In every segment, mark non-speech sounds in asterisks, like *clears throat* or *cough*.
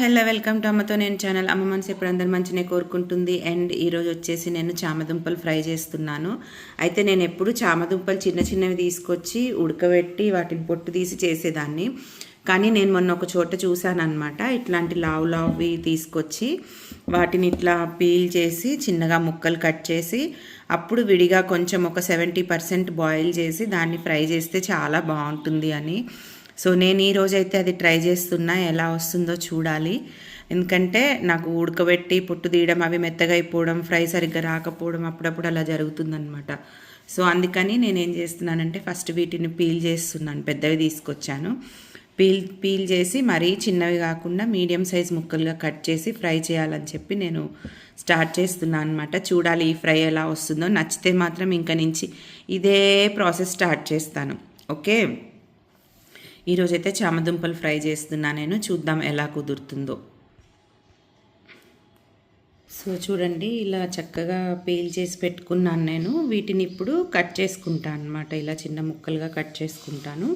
Hello welcome to అమ్మతో నేను channel. అమ్మ మనసు ఎప్పుడు అందరు మంచినే కోరుకుంటుంది. అండ్ ఈరోజు వచ్చేసి నేను చామదుంపలు ఫ్రై చేస్తున్నాను. అయితే నేను ఎప్పుడు చామదుంపలు చిన్న చిన్నవి తీసుకొచ్చి ఉడకబెట్టి వాటిని పొట్టు తీసి చేసేదాన్ని. కానీ నేను మొన్న ఒక చోట చూశాను అనమాట ఇట్లాంటి లావు లావువి తీసుకొచ్చి వాటిని ఇట్లా పీల్ చేసి చిన్నగా ముక్కలు కట్ చేసి అప్పుడు విడిగా కొంచెం ఒక సెవెంటీ పర్సెంట్ బాయిల్ చేసి దాన్ని ఫ్రై చేస్తే చాలా బాగుంటుంది అని సో నేను ఈ రోజైతే అది ట్రై చేస్తున్నా ఎలా వస్తుందో చూడాలి. ఎందుకంటే నాకు ఉడకబెట్టి పొట్టు తీయడం అవి మెత్తగా అయిపోవడం ఫ్రై సరిగ్గా రాకపోవడం అప్పుడప్పుడు అలా జరుగుతుందనమాట సో అందుకని నేను ఏం చేస్తున్నానంటే ఫస్ట్ వీటిని పీల్ చేస్తున్నాను పెద్దవి తీసుకొచ్చాను. పీల్ పీల్ చేసి మరీ చిన్నవి కాకుండా మీడియం సైజ్ ముక్కలుగా కట్ చేసి ఫ్రై చేయాలని చెప్పి నేను స్టార్ట్ చేస్తున్నాను అనమాట చూడాలి ఈ ఫ్రై ఎలా వస్తుందో. నచ్చితే మాత్రం ఇంక నుంచి ఇదే ప్రాసెస్ స్టార్ట్ చేస్తాను. ఓకే? ఈరోజైతే చామదుంపలు ఫ్రై చేస్తున్నా నేను. చూద్దాం ఎలా కుదురుతుందో. సో చూడండి ఇలా చక్కగా పీల్ చేసి పెట్టుకున్నాను నేను. వీటిని ఇప్పుడు కట్ చేసుకుంటాను అనమాట ఇలా చిన్న ముక్కలుగా కట్ చేసుకుంటాను.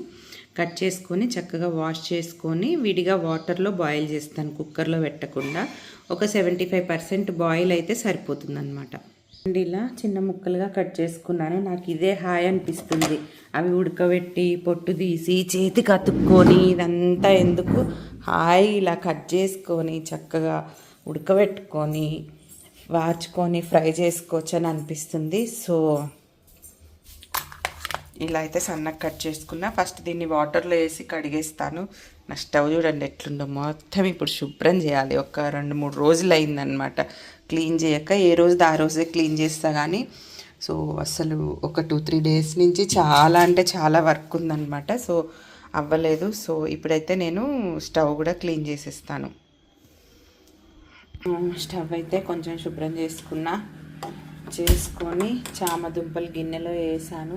కట్ చేసుకొని చక్కగా వాష్ చేసుకొని విడిగా వాటర్లో బాయిల్ చేస్తాను కుక్కర్లో పెట్టకుండా. ఒక సెవెంటీ ఫైవ్ పర్సెంట్ బాయిల్ అయితే సరిపోతుందన్నమాట. అండ్ ఇలా చిన్న ముక్కలుగా కట్ చేసుకున్నాను. నాకు ఇదే హాయ్ అనిపిస్తుంది. అవి ఉడకబెట్టి పొట్టు తీసి చేతికి అతుక్కొని ఇదంతా ఎందుకు? హాయ్ ఇలా కట్ చేసుకొని చక్కగా ఉడకబెట్టుకొని వార్చుకొని ఫ్రై చేసుకోవచ్చు అని అనిపిస్తుంది. సో ఇలా అయితే సన్నగా కట్ చేసుకున్నా. ఫస్ట్ దీన్ని వాటర్లో వేసి కడిగేస్తాను. నా స్టవ్ చూడండి ఎట్లుందో. మొత్తం ఇప్పుడు శుభ్రం చేయాలి. ఒక రెండు మూడు రోజులు అయిందనమాట క్లీన్ చేయక ఏ రోజు ఆ రోజే క్లీన్ చేస్తా కానీ సో అసలు ఒక టూ త్రీ డేస్ నుంచి చాలా అంటే చాలా వర్క్ ఉందన్నమాట. సో అవ్వలేదు. సో ఇప్పుడైతే నేను స్టవ్ కూడా క్లీన్ చేసేస్తాను. స్టవ్ అయితే కొంచెం శుభ్రం చేసుకున్నా. చేసుకొని చామదుంపలు గిన్నెలో వేసాను.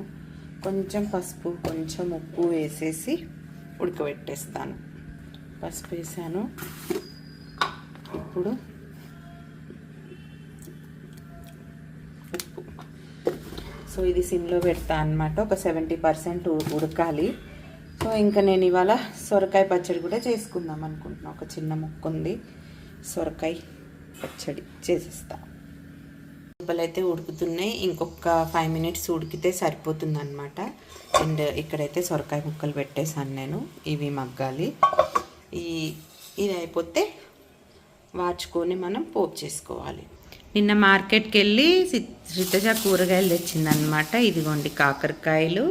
కొంచెం పసుపు కొంచెం ఉప్పు వేసేసి ఉడకబెట్టేస్తాను. పసుపు వేసాను. ఇప్పుడు సో ఇది సిమ్లో పెడతా అనమాట ఒక సెవెంటీ పర్సెంట్ ఉడకాలి. సో ఇంకా నేను ఇవాళ సొరకాయ పచ్చడి కూడా చేసుకుందాం అనుకుంటున్నాను ఒక చిన్న ముక్క ఉంది. సొరకాయ పచ్చడి చేసేస్తాను దుంపలు అయితే ఉడుకుతున్నాయి. ఇంకొక ఫైవ్ మినిట్స్ ఉడికితే సరిపోతుంది అనమాట అండ్ ఇక్కడైతే సొరకాయ ముక్కలు పెట్టేశాను నేను. ఇవి మగ్గాలి. ఈ ఇది అయిపోతే వాచుకొని మనం పోపు చేసుకోవాలి. నిన్న మార్కెట్కి వెళ్ళి రితజ కూరగాయలు తెచ్చిందనమాట ఇదిగోండి కాకరకాయలు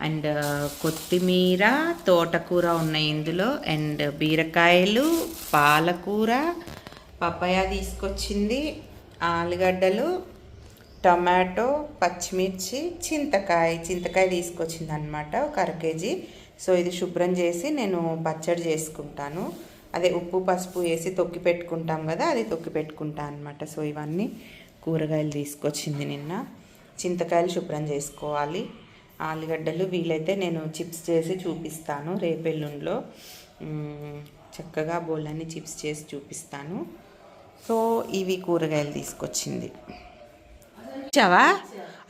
అండ్ కొత్తిమీర తోటకూర ఉన్నాయి ఇందులో. అండ్ బీరకాయలు పాలకూర పపాయ తీసుకొచ్చింది ఆలుగడ్డలు టమాటో పచ్చిమిర్చి చింతకాయ. చింతకాయ తీసుకొచ్చింది అనమాట ఒక అర కేజీ. సో ఇది శుభ్రం చేసి నేను పచ్చడి చేసుకుంటాను. అదే ఉప్పు పసుపు వేసి తొక్కి పెట్టుకుంటాం కదా అది తొక్కి పెట్టుకుంటాను అనమాట సో ఇవన్నీ కూరగాయలు తీసుకొచ్చింది నిన్న. చింతకాయలు శుభ్రం చేసుకోవాలి. ఆలుగడ్డలు వీలైతే నేను చిప్స్ చేసి చూపిస్తాను రేపెల్లుండిలో చక్కగా బోళ్ళని చిప్స్ చేసి చూపిస్తాను. సో ఇవి కూరగాయలు తీసుకొచ్చింది. ఇచ్చావా?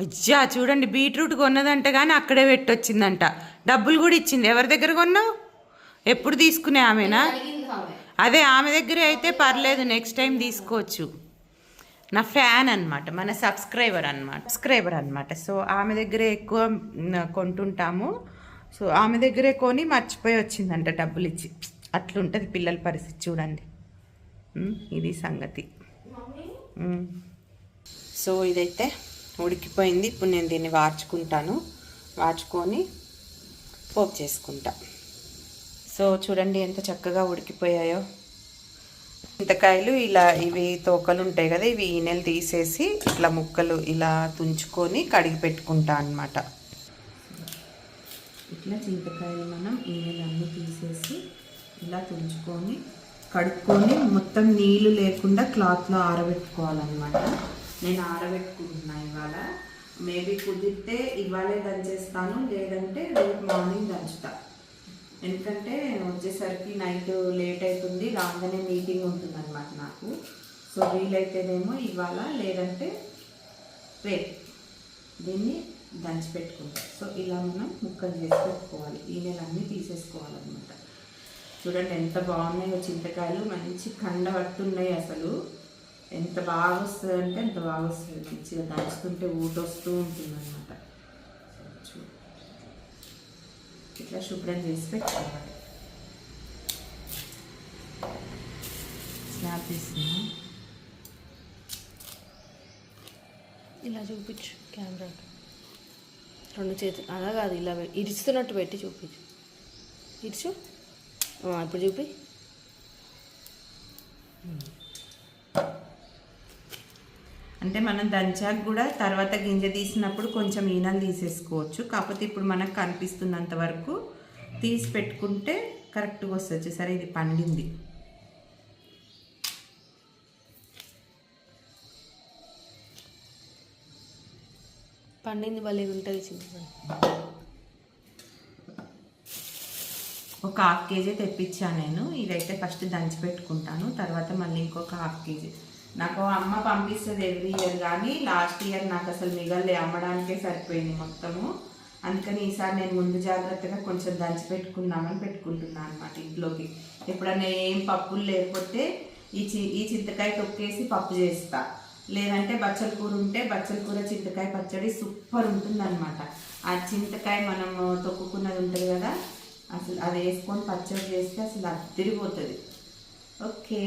అజ్జా చూడండి బీట్రూట్ కొన్నదంట కానీ అక్కడే పెట్టొచ్చిందంట. డబ్బులు కూడా ఇచ్చింది. ఎవరి దగ్గర కొన్నావు? ఎప్పుడు తీసుకునే ఆమెనా? అదే ఆమె దగ్గరే అయితే పర్లేదు నెక్స్ట్ టైం తీసుకోవచ్చు. నా ఫ్యాన్ అనమాట మన సబ్స్క్రైబర్ అనమాట సబ్స్క్రైబర్ అనమాట సో ఆమె దగ్గరే ఎక్కువ కొంటుంటాము. సో ఆమె దగ్గరే కొని మర్చిపోయి వచ్చిందంట డబ్బులు ఇచ్చి. అట్లుంటుంది పిల్లల పరిస్థితి చూడండి. ఇది సంగతి. సో ఇదైతే ఉడికిపోయింది. ఇప్పుడు నేను దీన్ని వార్చుకుంటాను. వార్చుకొని పోపు చేసుకుంటా. సో చూడండి ఎంత చక్కగా ఉడికిపోయాయో. చింతకాయలు ఇలా ఇవి తోకలు ఉంటాయి కదా ఇవి ఈనెలు తీసేసి ఇట్లా ముక్కలు ఇలా తుంచుకొని కడిగి పెట్టుకుంటా అనమాట ఇట్లా చింతకాయలు మనం ఈనెలు అన్నీ తీసేసి ఇలా తుంచుకొని కడుక్కొని మొత్తం నీళ్ళు లేకుండా క్లాత్లో ఆరబెట్టుకోవాలన్నమాట. నేను ఆరబెట్టుకుంటున్నాను ఇవాళ. మేబీ కుదిరితే ఇవాళే దంచేస్తాను లేదంటే రేపు మార్నింగ్ దంచుతాను ఎందుకంటే వచ్చేసరికి నైట్ లేట్ అవుతుంది రాగానే మీటింగ్ ఉంటుంది అనమాట నాకు. సో వీలైతేనేమో ఇవాళ లేదంటే రేపు దీన్ని దంచిపెట్టుకుంటాం. సో ఇలా మనం ముక్కలు చేసి పెట్టుకోవాలి. ఈ నెల అన్నీ తీసేసుకోవాలన్నమాట. చూడండి ఎంత బాగున్నాయో చింతకాయలు. మంచి కండ పట్టున్నాయి అసలు. ఎంత బాగా వస్తుంది అంటే ఎంత బాగా వస్తుంది. మంచిగా దంచుతుంటే ఊటొస్తూ ఉంటుంది అనమాట ఇట్లా శుభ్రం చేసి పెట్టుకోవాలి స్నాప్ తీస్తున్నా ఇలా చూపించు కెమెరా రెండు చేతులు అలా కాదు ఇలా ఇరుస్తున్నట్టు పెట్టి చూపించు ఇరుచు ఇప్పుడు చూపి అంటే మనం దంచాక కూడా తర్వాత గింజ తీసినప్పుడు కొంచెం ఈనలు తీసేసుకోవచ్చు. కాకపోతే ఇప్పుడు మనకు కనిపిస్తున్నంత వరకు తీసి పెట్టుకుంటే కరెక్ట్గా వస్తుంది సరే ఇది పండింది. పండింది భలే ఉంటుంది ఒక హాఫ్ కేజీ తెప్పించాను నేను. ఇదైతే ఫస్ట్ దంచి పెట్టుకుంటాను. తర్వాత మళ్ళీ ఇంకొక హాఫ్ కేజీ నాకు అమ్మ పంపిస్తుంది ఎవ్రీ ఇయర్ కానీ లాస్ట్ ఇయర్ నాకు అసలు మిగల్లే అమ్మడానికే సరిపోయింది మొత్తము. అందుకని ఈసారి నేను ముందు జాగ్రత్తగా కొంచెం దంచి పెట్టుకుందామని పెట్టుకుంటున్నాను అనమాట ఇంట్లోకి. ఎప్పుడన్నా ఏం పప్పులు లేకపోతే ఈ చి ఈ చింతకాయ తొక్కేసి పప్పు చేస్తా. లేదంటే బచ్చల కూర ఉంటే బచ్చల కూర చింతకాయ పచ్చడి సూపర్ ఉంటుంది అనమాట ఆ చింతకాయ మనం తొక్కుకున్నది ఉంటుంది కదా అసలు అది వేసుకొని పచ్చడి చేస్తే అసలు అద్దరిపోతుంది ఓకే.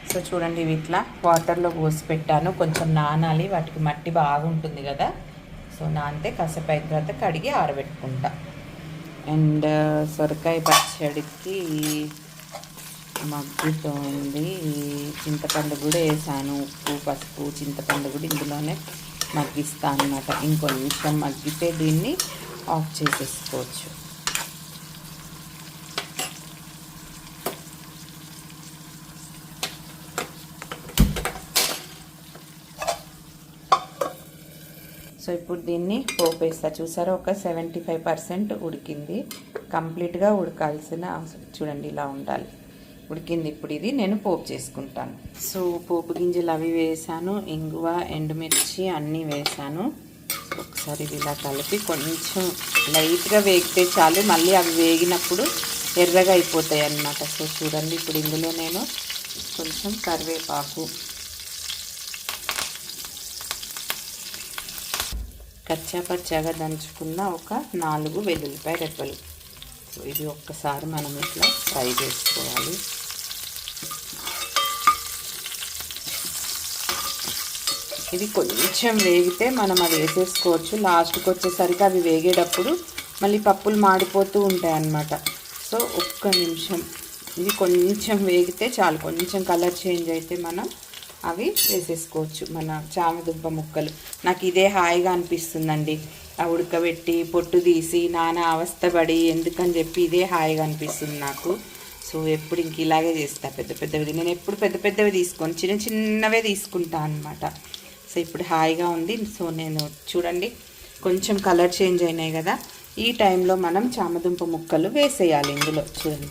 సో చూడండి ఇవి ఇట్లా వాటర్లో పోసి పెట్టాను. కొంచెం నానాలి వాటికి మట్టి బాగుంటుంది కదా. సో నానితే కాసేపు అయిన తర్వాత కడిగి ఆరబెట్టుకుంటా. అండ్ సొరకాయ పచ్చడికి మగ్గుతోంది చింతపండు కూడా వేసాను. ఉప్పు పసుపు చింతపండు కూడా ఇందులోనే మగ్గిస్తా అనమాట ఇంకొంచెం మగ్గితే దీన్ని ఆఫ్ చేసేసుకోవచ్చు. సో ఇప్పుడు దీన్ని పోపేస్తా. చూసారా? ఒక సెవెంటీ ఫైవ్ పర్సెంట్ ఉడికింది. కంప్లీట్గా ఉడకాల్సిన చూడండి ఇలా ఉండాలి. ఉడికింది ఇప్పుడు ఇది. నేను పోపు చేసుకుంటాను. సో పోపు గింజలు అవి వేసాను. ఇంగువ ఎండుమిర్చి అన్నీ వేసాను. ఒకసారి ఇది ఇలా కలిపి కొంచెం లైట్గా వేగితే చాలు. మళ్ళీ అవి వేగినప్పుడు ఎర్రగా అయిపోతాయి అన్నమాట సో చూడండి ఇప్పుడు ఇందులో నేను కొంచెం కరివేపాకు కచ్చాపచ్చాగా దంచుకున్న ఒక నాలుగు వెల్లుల్లిపాయ రెబ్బలు. సో ఇది ఒక్కసారి మనం ఇట్లా ఫ్రై చేసుకోవాలి. ఇది కొంచెం వేగితే మనం అది వేసేసుకోవచ్చు. లాస్ట్కి వచ్చేసరికి అవి వేగేటప్పుడు మళ్ళీ పప్పులు మాడిపోతూ ఉంటాయి అన్నమాట. సో ఒక్క నిమిషం. ఇది కొంచెం వేగితే చాలు. కొంచెం కలర్ చేంజ్ అయితే మనం అవి వేసేసుకోవచ్చు మన చామదుంప ముక్కలు. నాకు ఇదే హాయిగా అనిపిస్తుందండి. ఆ ఉడకబెట్టి పొట్టు తీసి నానా అవస్థపడి ఎందుకని చెప్పి ఇదే హాయిగా అనిపిస్తుంది నాకు. సో ఎప్పుడు ఇంక ఇలాగే చేస్తా. పెద్ద పెద్దవి నేను ఎప్పుడు పెద్ద పెద్దవి తీసుకొని. చిన్న చిన్నవే తీసుకుంటా అనమాట సో ఇప్పుడు హాయిగా ఉంది. సో నేను చూడండి. కొంచెం కలర్ చేంజ్ అయినాయి కదా. ఈ టైంలో మనం చామదుంప ముక్కలు వేసేయాలి ఇందులో. చూడండి.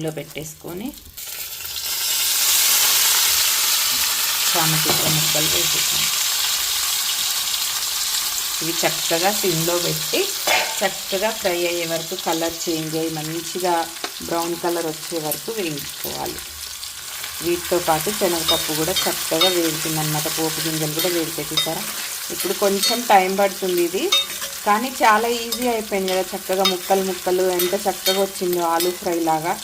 సిమ్లో పెట్టేసుకొని చామదుంప ముక్కలు వేసేసాను. ఇవి చక్కగా సిమ్లో పెట్టి చక్కగా ఫ్రై అయ్యే వరకు కలర్ చేంజ్ అయ్యి మంచిగా బ్రౌన్ కలర్ వచ్చే వరకు వేయించుకోవాలి. వీటితో పాటు శనగపప్పు కూడా చక్కగా వేగుతుందన్నమాట. పోపు గింజలు కూడా వేడితే ఇప్పుడు కొంచెం టైం పడుతుంది ఇది. కానీ చాలా ఈజీ అయిపోయింది కదా చక్కగా ముక్కలు ముక్కలు ఎంత చక్కగా వచ్చిందో ఆలూ ఫ్రై లాగా.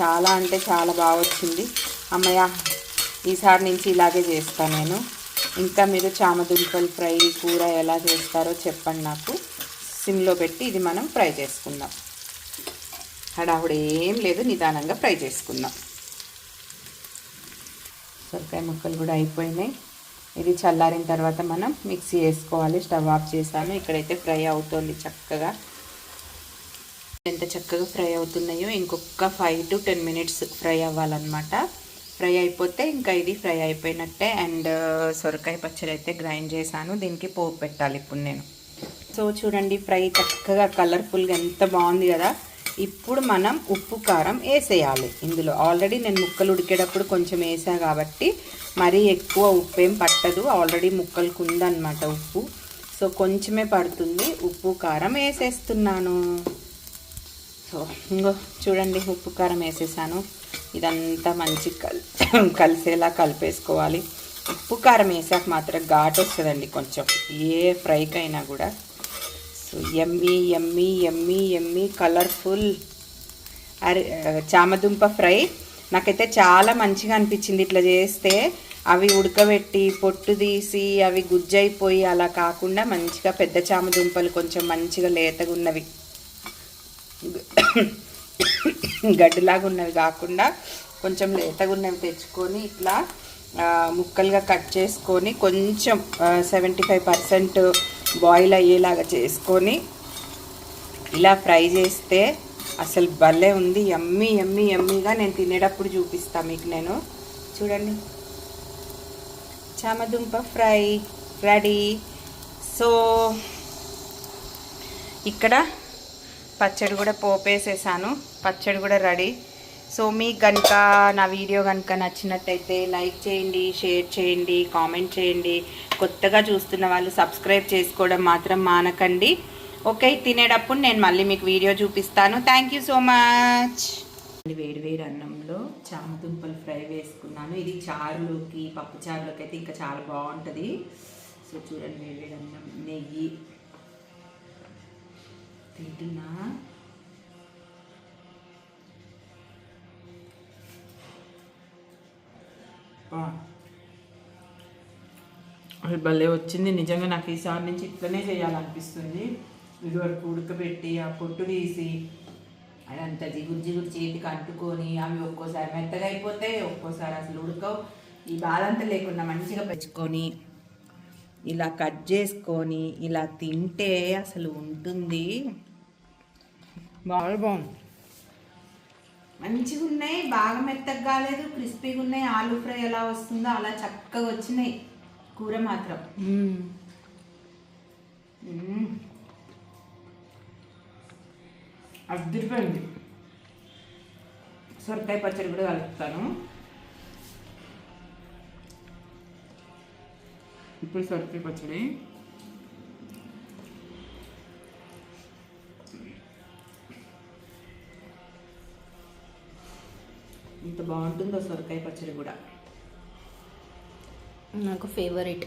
చాలా అంటే చాలా బాగా వచ్చింది. అమ్మయ్య ఈసారి నుంచి ఇలాగే చేస్తాను నేను. ఇంకా మీరు చామదుంపలు ఫ్రై కూర ఎలా చేస్తారో చెప్పండి నాకు. సిమ్లో పెట్టి ఇది మనం ఫ్రై చేసుకుందాం. హడావుడు ఏం లేదు నిదానంగా ఫ్రై చేసుకుందాం. సొరకాయ ముక్కలు కూడా అయిపోయినాయి. ఇది చల్లారిన తర్వాత మనం మిక్సీ వేసుకోవాలి. స్టవ్ ఆఫ్ చేశాను. ఇక్కడైతే ఫ్రై అవుతుంది చక్కగా. ఎంత చక్కగా ఫ్రై అవుతున్నాయో ఇంకొక five to ten minutes fry అవ్వాలన్నమాట. ఫ్రై అయిపోతే ఇంకా ఇది ఫ్రై అయిపోయినట్టే అండ్ సొరకాయ పచ్చడి అయితే గ్రైండ్ చేశాను. దీనికి పోపు పెట్టాలి ఇప్పుడు నేను. సో చూడండి ఫ్రై చక్కగా కలర్ఫుల్గా ఎంత బాగుంది కదా. ఇప్పుడు మనం ఉప్పు కారం వేసేయాలి. ఇందులో ఆల్రెడీ నేను ముక్కలు ఉడికేటప్పుడు కొంచెం వేసా కాబట్టి మరీ ఎక్కువ ఉప్పు ఏం పట్టదు. ఆల్రెడీ ముక్కలకు ఉందన్నమాట ఉప్పు. సో కొంచెమే పడుతుంది. ఉప్పు కారం వేసేస్తున్నాను. సో ఇంకో చూడండి ఉప్పు కారం వేసేసాను. ఇదంతా మంచి *clears throat* కలిసేలా కలిపేసుకోవాలి. ఉప్పు కారం వేసాక మాత్రం ఘాటు వస్తుందండి కొంచెం. ఏ ఫ్రైకైనా కూడా. సో ఎమ్మి ఎమ్మి ఎమ్మి ఎమ్మి కలర్ఫుల్. అరే చామదుంప ఫ్రై. నాకైతే చాలా మంచిగా అనిపించింది ఇట్లా చేస్తే. అవి ఉడకబెట్టి పొట్టు తీసి అవి గుజ్జైపోయి అలా కాకుండా మంచిగా పెద్ద చామదుంపలు కొంచెం మంచిగా లేతగా ఉన్నవి గడ్డిలాగా ఉన్నవి కాకుండా కొంచెం లేతగా ఉన్నవి తెచ్చుకొని ఇట్లా ముక్కలుగా కట్ చేసుకొని కొంచెం సెవెంటీ ఫైవ్ పర్సెంట్ బాయిల్ అయ్యేలాగా చేసుకొని ఇలా ఫ్రై చేస్తే అసలు భలే ఉంది. ఎమ్మి ఎమ్మి ఎమ్మిగా నేను తినేటప్పుడు చూపిస్తా మీకు నేను. చూడండి. చామదుంప ఫ్రై రెడీ. సో ఇక్కడ పచ్చడి కూడా పోపేసేసాను. పచ్చడి కూడా రెడీ. సో మీకు కనుక నా వీడియో కనుక నచ్చినట్టయితే లైక్ చేయండి షేర్ చేయండి కామెంట్ చేయండి. కొత్తగా చూస్తున్న వాళ్ళు సబ్స్క్రైబ్ చేసుకోవడం మాత్రం మానకండి. ఓకే తినేటప్పుడు నేను మళ్ళీ మీకు వీడియో చూపిస్తాను. Thank you so much. వేడి వేడి అన్నంలో చామదుంపలు ఫ్రై వేసుకున్నాను. ఇది చారులోకి పప్పు చారులోకి అయితే ఇంకా చాలా బాగుంటుంది. సో చూడండి వేడి వేడి అన్నం నెయ్యి. తింటున్నా. అది భలే వచ్చింది. నిజంగా నాకు ఈసారి నుంచి ఇట్లనే చేయాలనిపిస్తుంది. ఇదివరకు ఉడకబెట్టి ఆ పొట్టు తీసి అదంతా జిగురు జిగురు చేతికి అంటుకొని అవి ఒక్కోసారి మెత్తగా అయిపోతాయి ఒక్కోసారి అసలు ఉడకవు. ఈ బాధ అంతా లేకుండా మంచిగా పెంచుకొని ఇలా కట్ చేసుకొని ఇలా తింటే అసలు ఉంటుంది. బాగా బాగుంది. మంచిగా ఉన్నాయి బాగా మెత్తగా కాలేదు క్రిస్పీగా ఉన్నాయి ఆలూ ఫ్రై ఎలా వస్తుందో అలా చక్కగా వచ్చినాయి. కూర మాత్రం. అద్దరిపోయింది సొరకాయ పచ్చడి కూడా కలుపుతాను. ఇప్పుడు సొరకాయ పచ్చడి. ఇంత బాగుంటుందో సొరకాయ పచ్చడి కూడా? నాకు ఫేవరెట్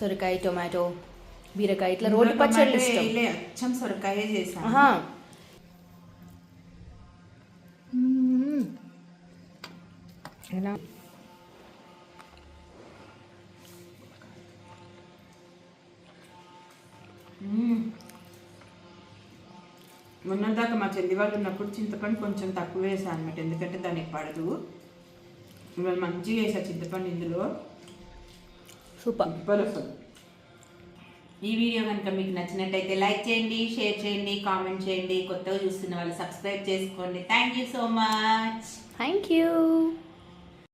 సొరకాయ టొమాటో బీరకాయ. ఇట్లా రోటి ఇష్టం. వేయలే, అచ్చం సొరకాయే ఆహా. ఎలా? మొన్నదాకా మా చెల్లి వాళ్ళు ఉన్నప్పుడు చింతపండు కొంచెం తక్కువ వేసాను అనమాట ఎందుకంటే దానికి పడదు. ఇవాళ మంచిగా వేసా చింతపండు ఇందులో. సూపర్. సూపర్ ఈ వీడియో కనుక మీకు నచ్చినట్టయితే లైక్ చేయండి షేర్ చేయండి కామెంట్ చేయండి. కొత్తగా చూస్తున్న వాళ్ళు సబ్స్క్రైబ్ చేసుకోండి. Thank you so much. Thank you.